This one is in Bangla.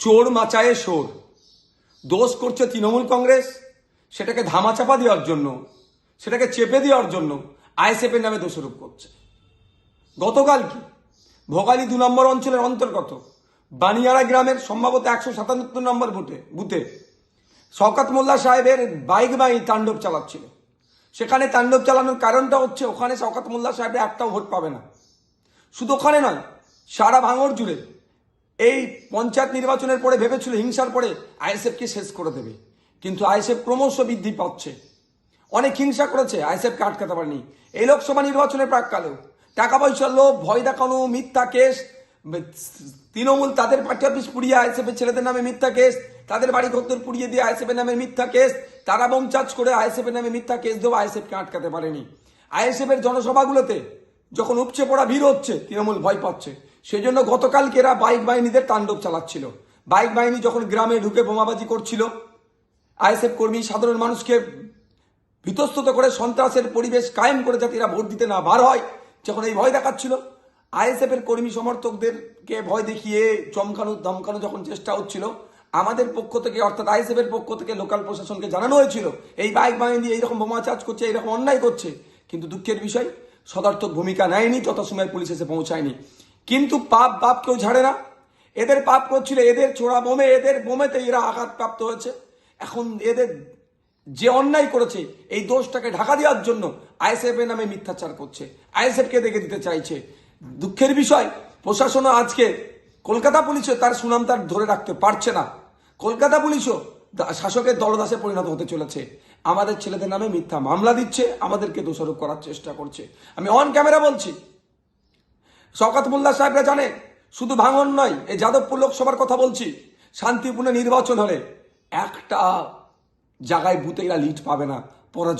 চোর মাচায়ে সোর দোষ করছে তৃণমূল কংগ্রেস, সেটাকে ধামাচাপা দেওয়ার জন্য, সেটাকে চেপে দেওয়ার জন্য আইএসএফ এর নামে দোষারোপ করছে। গতকাল কি? ভোগালী দু নম্বর অঞ্চলের অন্তর্গত বানিয়ারা গ্রামের সম্ভবত একশো সাতাত্তর নম্বর বুথে বুথে শওকাত মোল্লা সাহেবের বাইক বাহিনী তাণ্ডব চালাচ্ছিল। সেখানে তাণ্ডব চালানোর কারণটা হচ্ছে ওখানে শওকাত মোল্লা সাহেবের একটাও ভোট পাবে না। শুধু ওখানে নয়, সারা ভাঙর জুড়ে এই পঞ্চায়েত নির্বাচনের পরে ভেবেছিল হিংসার পরে আইএসএফকে শেষ করে দেবে। কিন্তু আইএসএফ ক্রমশ বৃদ্ধি পাচ্ছে। অনেক হিংসা করেছে আইএসএফকে আটকাতে পারেনি। এই লোকসভা নির্বাচনের প্রাককালেও। টাকা পয়সার লোভ, ভয় দেখানো, মিথ্যা কেস, তৃণমূল তাদের পার্টি অফিস পুড়িয়ে আইএসএফের ছেলেদের নামে মিথ্যা কেস, তাদের বাড়ি ঘর পুড়িয়ে দিয়ে আইএসএফের নামে মিথ্যা কেস, তারা বোম চার্জ করে আইএসএফের নামে মিথ্যা কেস দেওয়া আইএসএফকে আটকাতে পারেনি। আইএসএফের জনসভাগুলোতে যখন উপচে পড়া ভিড় হচ্ছে, তৃণমূল ভয় পাচ্ছে। সেই জন্য গতকালকে এরা বাইক বাহিনীদের তাণ্ডব চালাচ্ছিল। বাইক বাহিনী যখন গ্রামে ঢুকে বোমাবাজি করছিল, আইএসএফ কর্মী, সাধারণ মানুষকে বিতস্তত করে সন্ত্রাসের পরিবেশ কায়েম করে যাতে এরা ভোট দিতে না বার হয়, যখন এই ভয় দেখাচ্ছিল, আইএসএফ এর কর্মী সমর্থকদেরকে ভয় দেখিয়ে চমকানো দমকানো যখন চেষ্টা হচ্ছিল, আমাদের পক্ষ থেকে, অর্থাৎ আইএসএফ এর পক্ষ থেকে লোকাল প্রশাসনকে জানানো হয়েছিল, এই বাইক বাহিনী এইরকম বোমা চার্জ করছে, এইরকম অন্যায় করছে। কিন্তু দুঃখের বিষয়, সদার্থক ভূমিকা নেয়নি, যথাসময় পুলিশ এসে পৌঁছায়নি। কিন্তু পাপ বাপ কেউ ঝাড়ে না। এদের পাপ করছিল, এদের ছোড়া বোমে, এদের বোমেতে এরা আঘাতপ্রাপ্ত হয়েছে। এখন এদের যে অন্যায় করেছে, এই দোষটাকে ঢাকা দেওয়ার জন্য আইএসএফ এর নামে মিথ্যাচার করছে। আইএসএফ কে দেখে দিতে চাইছে। দুঃখের বিষয়, প্রশাসনও আজকে কলকাতা পুলিশও তার সুনাম তার ধরে রাখতে পারছে না। কলকাতা পুলিশও শাসকের দলদাসে পরিণত হতে চলেছে। আমাদের ছেলেদের নামে মিথ্যা মামলা দিচ্ছে, আমাদেরকে দোষারোপ করার চেষ্টা করছে। আমি অন ক্যামেরা বলছি। শওকাত মোল্লা সাহেবরা জানে, শুধু ভাঙন নয়, এই যাদবপুর লোকসভার কথা বলছি। শান্তিপূর্ণ নির্বাচন হলে একটা জায়গায় বুথে এরা লিড পাবে না, পরাজয়